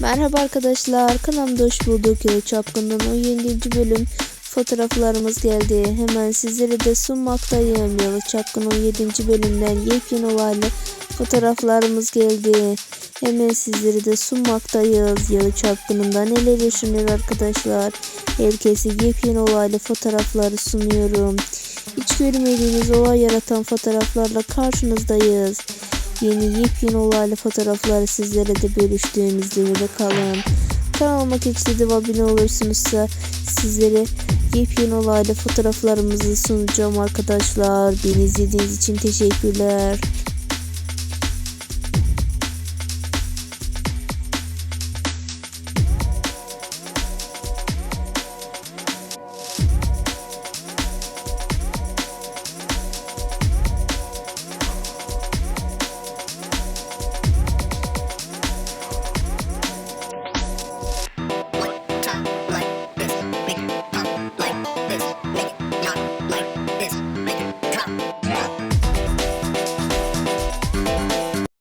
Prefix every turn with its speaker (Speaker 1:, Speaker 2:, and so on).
Speaker 1: Merhaba arkadaşlar kanalımda hoş bulduk. Çapkın'dan 17. bölüm fotoğraflarımız geldi. Hemen sizlere de sunmaktayım. Yılı Çapkın 17. bölümden yepyeni olaylı fotoğraflarımız geldi. Hemen sizlere de sunmaktayız. Yalı Çapkın'ında neler yaşanıyor arkadaşlar. Herkese yepyeni olaylı fotoğrafları sunuyorum. Hiç görmediğiniz olay yaratan fotoğraflarla karşınızdayız. Yeni yepyeni olaylı fotoğrafları sizlere de bölüştüğümüzde de kalın. Kanalıma geçti abone olursunuzsa sizlere yepyeni olaylı fotoğraflarımızı sunacağım arkadaşlar. Beni izlediğiniz için teşekkürler.